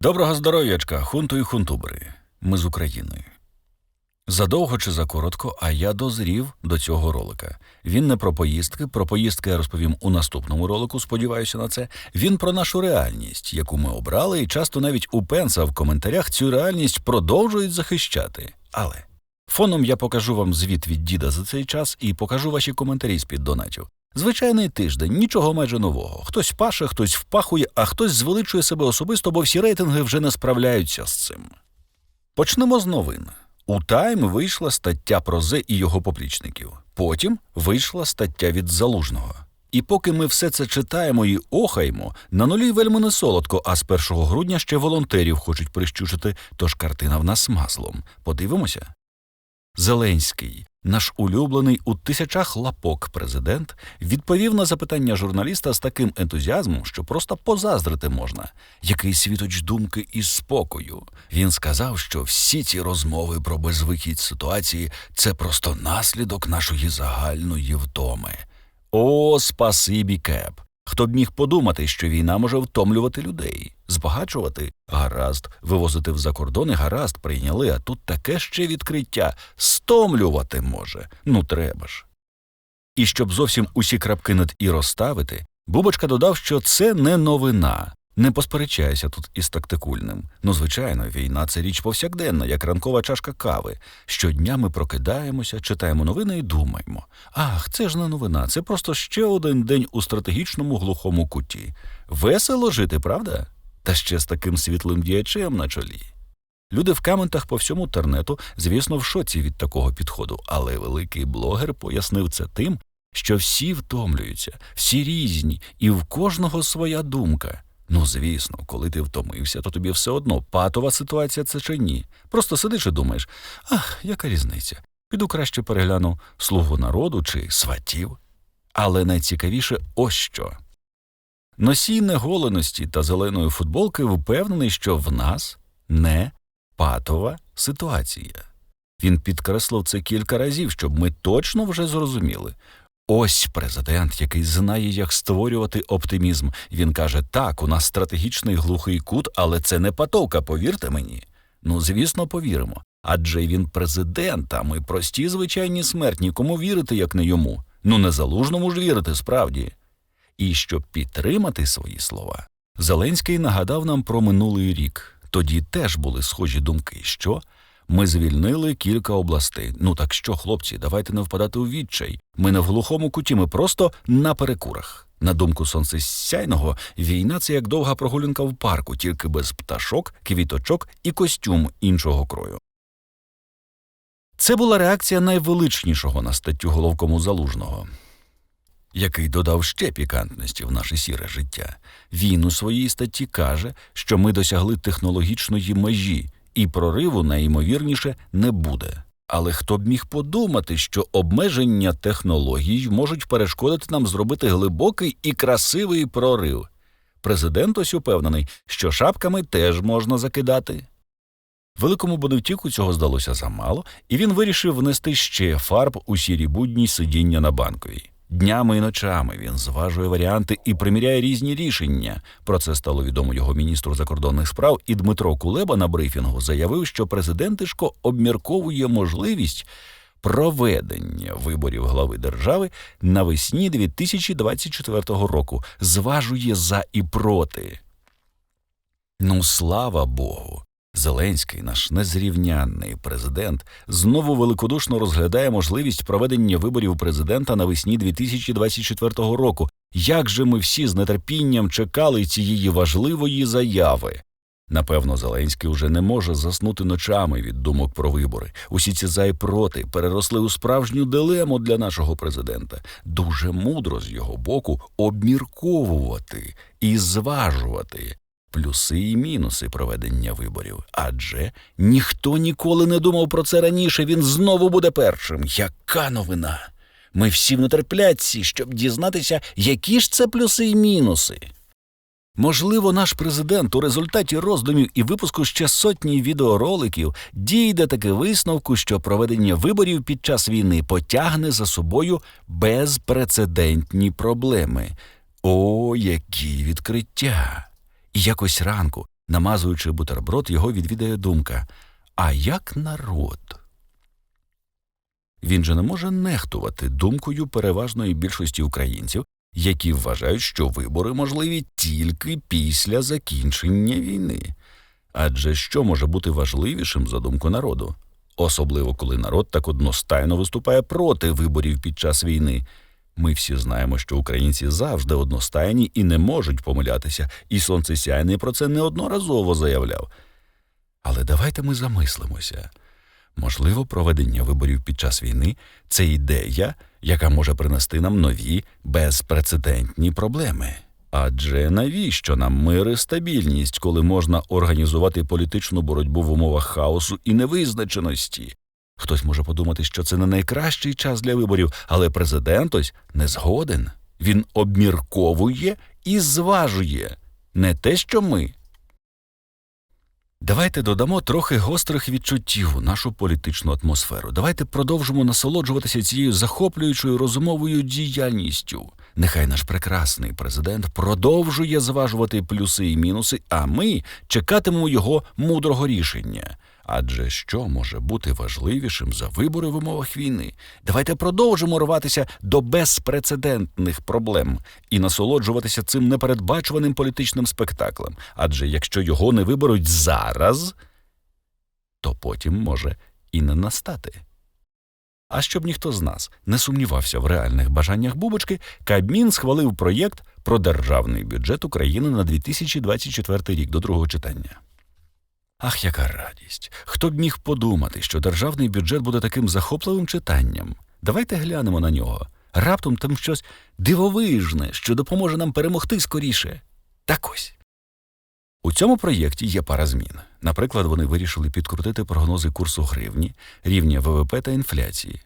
Доброго здоров'ячка, хунту і хунтубери. Ми з України. Задовго чи закоротко, а я дозрів до цього ролика. Він не про поїздки. Про поїздки я розповім у наступному ролику. Сподіваюся на це. Він про нашу реальність, яку ми обрали, і часто навіть у пенса в коментарях цю реальність продовжують захищати. Але фоном я покажу вам звіт від діда за цей час і покажу ваші коментарі з-під донатів. Звичайний тиждень, нічого майже нового. Хтось паше, хтось впахує, а хтось звеличує себе особисто, бо всі рейтинги вже не справляються з цим. Почнемо з новин. У Тайм вийшла стаття про Зе і його поплічників. Потім вийшла стаття від Залужного. І поки ми все це читаємо і охаємо, на нулі вельми не солодко, а з 1 грудня ще волонтерів хочуть прищучити, тож картина в нас маслом. Подивимося. Зеленський, наш улюблений у тисячах лапок президент, відповів на запитання журналіста з таким ентузіазмом, що просто позаздрити можна. Який світоч думки і спокою. Він сказав, що всі ці розмови про безвихідь ситуації це просто наслідок нашої загальної втоми. О, спасибі, Кеп! Хто б міг подумати, що війна може втомлювати людей, збагачувати гаразд, вивозити в закордони гаразд прийняли, а тут таке ще відкриття стомлювати може. Ну треба ж. І щоб зовсім усі крапки над і розставити, Бубочка додав, що це не новина. Не посперечайся тут із тактикульним. Ну, звичайно, війна це річ повсякденна, як ранкова чашка кави. Щодня ми прокидаємося, читаємо новини і думаємо. Ах, це ж не новина, це просто ще один день у стратегічному глухому куті. Весело жити, правда? Та ще з таким світлим діячем на чолі. Люди в коментах по всьому тернету, звісно, в шоці від такого підходу, але великий блогер пояснив це тим, що всі втомлюються, всі різні, і в кожного своя думка. Ну, звісно, коли ти втомився, то тобі все одно патова ситуація це чи ні. Просто сидиш і думаєш, ах, яка різниця? Піду краще перегляну слугу народу чи сватів. Але найцікавіше ось що. Носій неголеності та зеленої футболки впевнений, що в нас не патова ситуація. Він підкреслив це кілька разів, щоб ми точно вже зрозуміли. Ось президент, який знає, як створювати оптимізм. Він каже: так, у нас стратегічний глухий кут, але це не патовка, повірте мені. Ну, звісно, повіримо. Адже він президент, а ми прості звичайні смертні. Кому вірити, як не йому? Ну, не залужному ж вірити, справді. І щоб підтримати свої слова, Зеленський нагадав нам про минулий рік. Тоді теж були схожі думки, що ми звільнили кілька областей. Ну так що, хлопці, давайте не впадати у відчай. Ми не в глухому куті, ми просто на перекурах. На думку сонцесяйного, війна це як довга прогулянка в парку, тільки без пташок, квіточок і костюм іншого крою. Це була реакція найвеличнішого на статтю головкому залужного, який додав ще пікантності в наше сіре життя. Він у своїй статті каже, що ми досягли технологічної межі, і прориву найімовірніше не буде. Але хто б міг подумати, що обмеження технологій можуть перешкодити нам зробити глибокий і красивий прорив? Президент ось упевнений, що шапками теж можна закидати. Великому Боневтіку цього здалося замало, і він вирішив внести ще фарб у сірі будні сидіння на банковій. Днями і ночами він зважує варіанти і приміряє різні рішення. Про це стало відомо його міністру закордонних справ. І Дмитро Кулеба на брифінгу заявив, що президент Тишко обмірковує можливість проведення виборів глави держави навесні 2024 року. Зважує за і проти. Ну, слава Богу. Зеленський, наш незрівнянний президент, знову великодушно розглядає можливість проведення виборів президента навесні 2024 року. Як же ми всі з нетерпінням чекали цієї важливої заяви? Напевно, Зеленський уже не може заснути ночами від думок про вибори. Усі ці за і проти переросли у справжню дилему для нашого президента. Дуже мудро з його боку обмірковувати і зважувати плюси і мінуси проведення виборів. Адже ніхто ніколи не думав про це раніше. Він знову буде першим. Яка новина? Ми всі в нетерпляці, щоб дізнатися, які ж це плюси і мінуси. Можливо, наш президент у результаті роздумів і випуску ще сотні відеороликів дійде таки висновку, що проведення виборів під час війни потягне за собою безпрецедентні проблеми. О, які відкриття! І якось ранку, Намазуючи бутерброд, його відвідає думка: а як народ? Він же не може нехтувати думкою переважної більшості українців, які вважають, що вибори можливі тільки після закінчення війни. Адже що може бути важливішим за думку народу? Особливо коли народ так одностайно виступає проти виборів під час війни. Ми всі знаємо, що українці завжди одностайні і не можуть помилятися, і сонцесяйний про це неодноразово заявляв. Але давайте ми замислимося. Можливо, проведення виборів під час війни це ідея, яка може принести нам нові безпрецедентні проблеми. Адже навіщо нам мир і стабільність, коли можна організувати політичну боротьбу в умовах хаосу і невизначеності? Хтось може подумати, що це не найкращий час для виборів, але президент ось не згоден. Він обмірковує і зважує не те, що ми. Давайте додамо трохи гострих відчуттів у нашу політичну атмосферу. Давайте продовжимо насолоджуватися цією захоплюючою розумовою діяльністю. Нехай наш прекрасний президент продовжує зважувати плюси і мінуси, а ми чекатимемо його мудрого рішення. Адже що може бути важливішим за вибори в умовах війни? Давайте продовжимо рватися до безпрецедентних проблем і насолоджуватися цим непередбачуваним політичним спектаклем. Адже якщо його не виберуть зараз, то потім може і не настати. А щоб ніхто з нас не сумнівався в реальних бажаннях Бубочки, Кабмін схвалив проєкт про державний бюджет України на 2024 рік до другого читання. Ах, яка радість! Хто б міг подумати, що державний бюджет буде таким захопливим читанням? Давайте глянемо на нього. Раптом там щось дивовижне, що допоможе нам перемогти скоріше. Так ось. У цьому проєкті є пара змін. Наприклад, вони вирішили підкрутити прогнози курсу гривні, рівня ВВП та інфляції.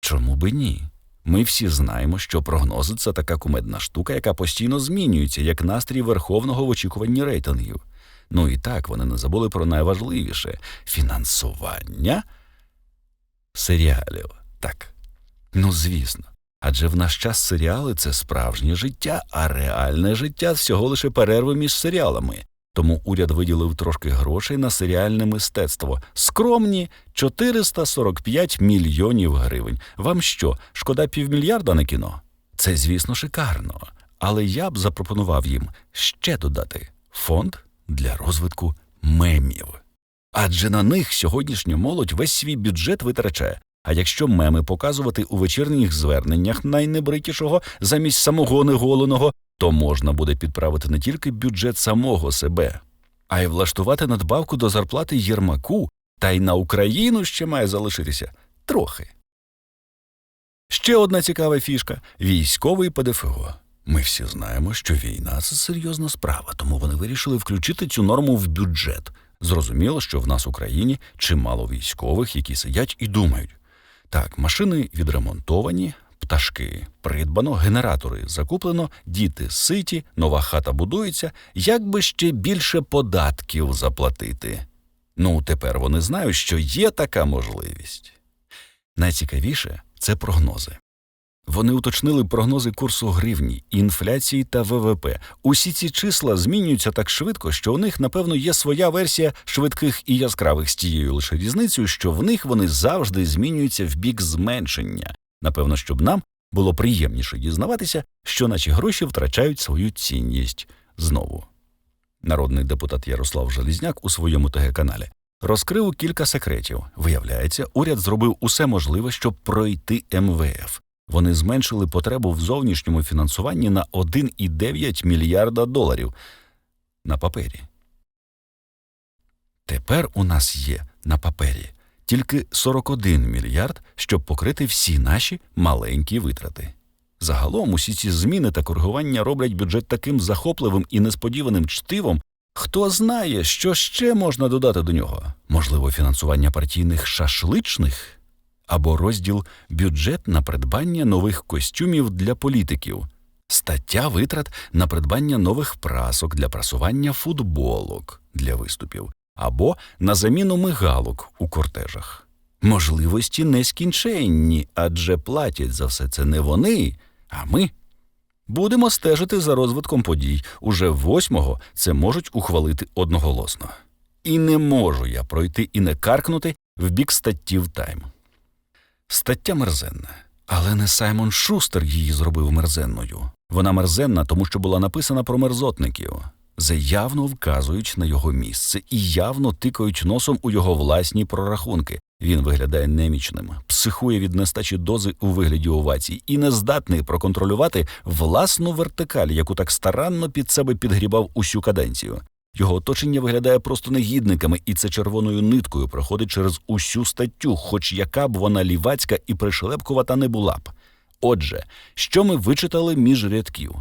Чому би ні? Ми всі знаємо, що прогнози це така кумедна штука, яка постійно змінюється, як настрій верховного в очікуванні рейтингів. Ну і так вони не забули про найважливіше фінансування серіалів. Так. Ну, звісно. Адже в наш час серіали це справжнє життя, а реальне життя всього лише перерви між серіалами. Тому уряд виділив трошки грошей на серіальне мистецтво. Скромні 445 мільйонів гривень. Вам що, шкода півмільярда на кіно? Це, звісно, шикарно. Але я б запропонував їм ще додати фонд для розвитку мемів. Адже на них сьогоднішня молодь весь свій бюджет витрачає. А якщо меми показувати у вечірніх зверненнях найнебритішого замість самого неголеного, то можна буде підправити не тільки бюджет самого себе, а й влаштувати надбавку до зарплати Єрмаку, та й на Україну ще має залишитися трохи. Ще одна цікава фішка військовий ПДФО. Ми всі знаємо, що війна це серйозна справа, тому вони вирішили включити цю норму в бюджет. Зрозуміло, що в нас в Україні чимало військових, які сидять і думають. Так, машини відремонтовані, пташки придбано, генератори закуплено, діти ситі, нова хата будується, як би ще більше податків заплатити. Ну, тепер вони знають, що є така можливість. Найцікавіше це прогнози. Вони уточнили прогнози курсу гривні, інфляції та ВВП. Усі ці числа змінюються так швидко, що у них, напевно, є своя версія швидких і яскравих з тією лише різницею, що в них вони завжди змінюються в бік зменшення. Напевно, щоб нам було приємніше дізнаватися, що наші гроші втрачають свою цінність знову. Народний депутат Ярослав Желізняк у своєму ТГ-каналі розкрив кілька секретів. Виявляється, уряд зробив усе можливе, щоб пройти МВФ. Вони зменшили потребу в зовнішньому фінансуванні на 1,9 мільярда доларів на папері. Тепер у нас є на папері тільки 41 мільярд, щоб покрити всі наші маленькі витрати. Загалом усі ці зміни та коригування роблять бюджет таким захопливим і несподіваним чтивом. Хто знає, що ще можна додати до нього? Можливо, фінансування партійних шашличних або розділ бюджет на придбання нових костюмів для політиків, стаття витрат на придбання нових прасок для прасування футболок для виступів, або на заміну мигалок у кортежах. Можливості нескінченні, адже платять за все це не вони, а ми. Будемо стежити за розвитком подій. Уже восьмого це можуть ухвалити одноголосно. І не можу я пройти і не каркнути в бік статтів Тайм. Стаття мерзенна, але не Саймон Шустер її зробив мерзенною. Вона мерзенна, тому що була написана про мерзотників. Зе явно вказують на його місце і явно тикають носом у його власні прорахунки. Він виглядає немічним, психує від нестачі дози у вигляді овацій і не здатний проконтролювати власну вертикаль, яку так старанно під себе підгрібав усю каденцію. Його оточення виглядає просто негідниками, і це червоною ниткою проходить через усю статтю, хоч яка б вона лівацька і пришлепкувата не була б. Отже, що ми вичитали між рядків?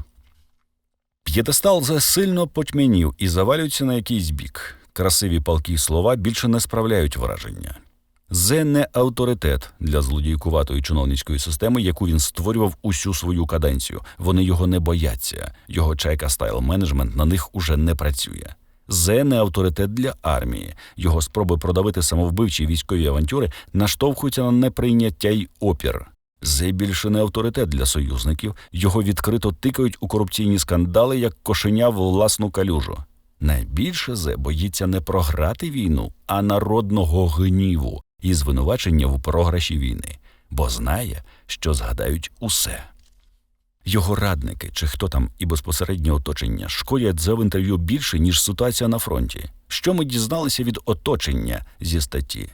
П'єдестал засильно потьмянів і завалюється на якийсь бік. Красиві палкі слова більше не справляють враження. Зе не авторитет для злодійкуватої чиновницької системи, яку він створював усю свою каденцію. Вони його не бояться. Його чайка стайл менеджмент на них уже не працює. Зе не авторитет для армії. Його спроби продавити самовбивчі військові авантюри наштовхуються на неприйняття й опір. Зе більше не авторитет для союзників, його відкрито тикають у корупційні скандали, як кошеня в власну калюжу. Найбільше Зе боїться не програти війну, а народного гніву і звинувачення в програші війни, бо знає, що згадають усе. Його радники чи хто там і безпосереднє оточення шкодять за в інтерв'ю більше, ніж ситуація на фронті. Що ми дізналися від оточення зі статті?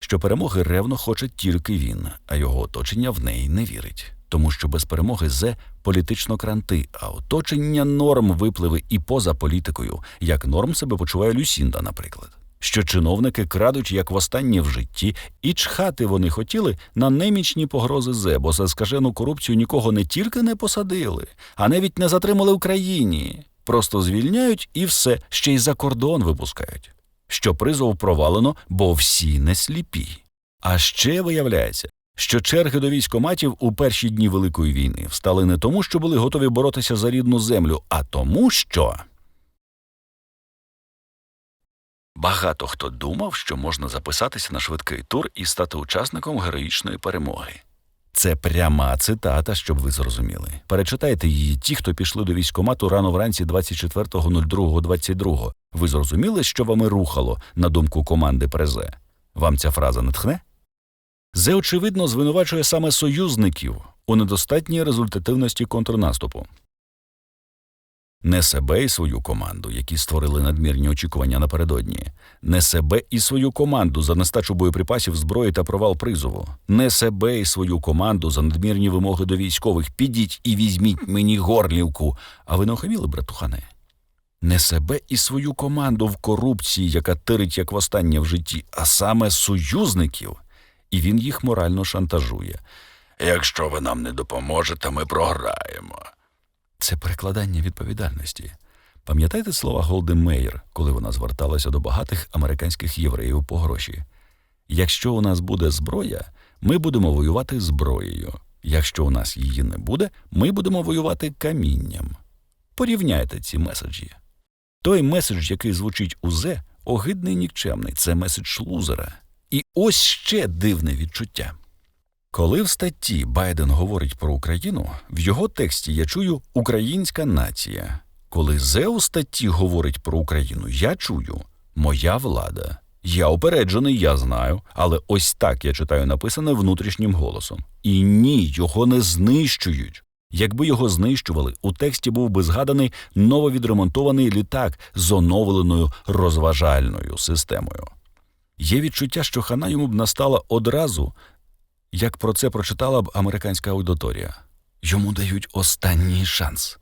Що перемоги ревно хоче тільки він, а його оточення в неї не вірить. Тому що без перемоги зе політично кранти, а оточення норм випливи і поза політикою, як норм себе почуває Люсінда, наприклад. Що чиновники крадуть як востаннє в житті, і чхати вони хотіли на немічні погрози зе, бо за скажену корупцію нікого не тільки не посадили, а навіть не затримали в країні. Просто звільняють і все ще й за кордон випускають. Що призов провалено, бо всі не сліпі. А ще виявляється, що черги до військоматів у перші дні Великої війни встали не тому, що були готові боротися за рідну землю, а тому, що. Багато хто думав, що можна записатися на швидкий тур і стати учасником героїчної перемоги. Це пряма цитата, щоб ви зрозуміли. Перечитайте її ті, хто пішли до військомату рано вранці 24.02.22. Ви зрозуміли, що вами рухало на думку команди Презе? Вам ця фраза натхне? Зе, очевидно, звинувачує саме союзників у недостатній результативності контрнаступу. Не себе і свою команду, які створили надмірні очікування напередодні, не себе і свою команду за нестачу боєприпасів зброї та провал призову, не себе і свою команду за надмірні вимоги до військових. Підіть і візьміть мені горлівку. А ви не охавіли, братухане? Не себе і свою команду в корупції, яка тирить як востаннє в житті, а саме союзників, і він їх морально шантажує. Якщо ви нам не допоможете, ми програємо. Це перекладання відповідальності. Пам'ятаєте слова Голди Мейер, коли вона зверталася до багатих американських євреїв по гроші? Якщо у нас буде зброя, ми будемо воювати зброєю. Якщо у нас її не буде, ми будемо воювати камінням. Порівняйте ці меседжі. Той меседж, який звучить у «зе», огидний нікчемний, це меседж лузера. І ось ще дивне відчуття. Коли в статті Байден говорить про Україну, в його тексті я чую українська нація. Коли Зе у статті говорить про Україну, я чую моя влада. Я упереджений, я знаю, але ось так я читаю написане внутрішнім голосом. І ні, його не знищують. Якби його знищували, у тексті був би згаданий нововідремонтований літак з оновленою розважальною системою. Є відчуття, що хана йому б настала одразу, як про це прочитала б американська аудиторія. Йому дають останній шанс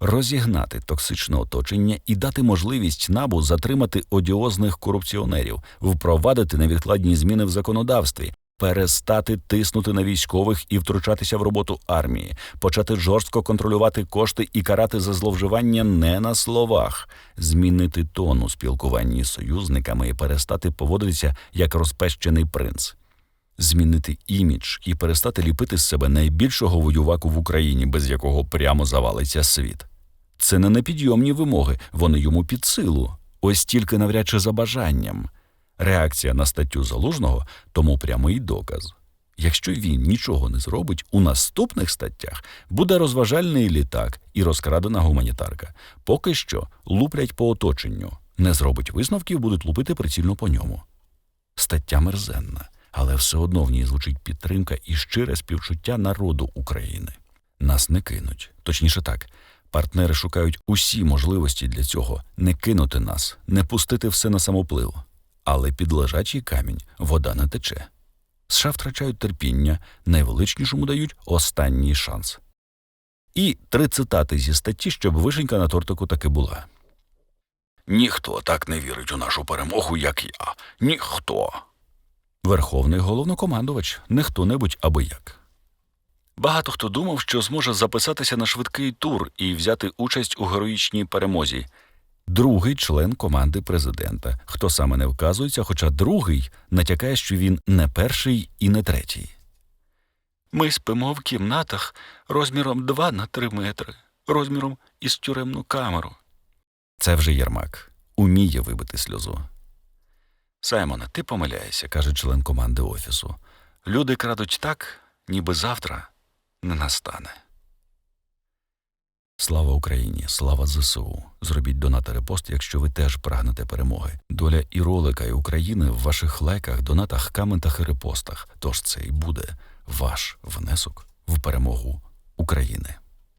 розігнати токсичне оточення і дати можливість набу затримати одіозних корупціонерів, впровадити невідкладні зміни в законодавстві, перестати тиснути на військових і втручатися в роботу армії, почати жорстко контролювати кошти і карати за зловживання не на словах, змінити тон у спілкуванні з союзниками і перестати поводитися як розпещений принц. Змінити імідж і перестати ліпити з себе найбільшого воюваку в Україні, без якого прямо завалиться світ. Це не непідйомні вимоги, вони йому під силу, ось тільки навряд чи за бажанням. Реакція на статтю залужного тому прямий доказ. Якщо він нічого не зробить, у наступних статтях буде розважальний літак і розкрадена гуманітарка. Поки що луплять по оточенню. Не зробить висновків, будуть лупити прицільно по ньому. Стаття мерзенна, але все одно в ній звучить підтримка і щире співчуття народу України. Нас не кинуть. Точніше так, партнери шукають усі можливості для цього не кинути нас, не пустити все на самоплив. Але під лежачий камінь вода не тече. США втрачають терпіння, найвеличнішому дають останній шанс. І три цитати зі статті, щоб вишенька на тортику таки була. Ніхто так не вірить у нашу перемогу, як я. Ніхто. Верховний головнокомандувач, не хто-небудь аби як. Багато хто думав, що зможе записатися на швидкий тур і взяти участь у героїчній перемозі. Другий член команди президента, хто саме не вказується, хоча другий натякає, що він не перший і не третій. Ми спимо в кімнатах розміром 2 на 3 метри, розміром із тюремну камеру. Це вже Єрмак. Уміє вибити сльозу. Саймоне, ти помиляєшся, каже член команди офісу. Люди крадуть так, ніби завтра не настане. Слава Україні, слава ЗСУ. Зробіть донат репост, якщо ви теж прагнете перемоги. Доля і ролика, і України в ваших лайках, донатах, коментах і репостах. Тож це і буде ваш внесок в перемогу України.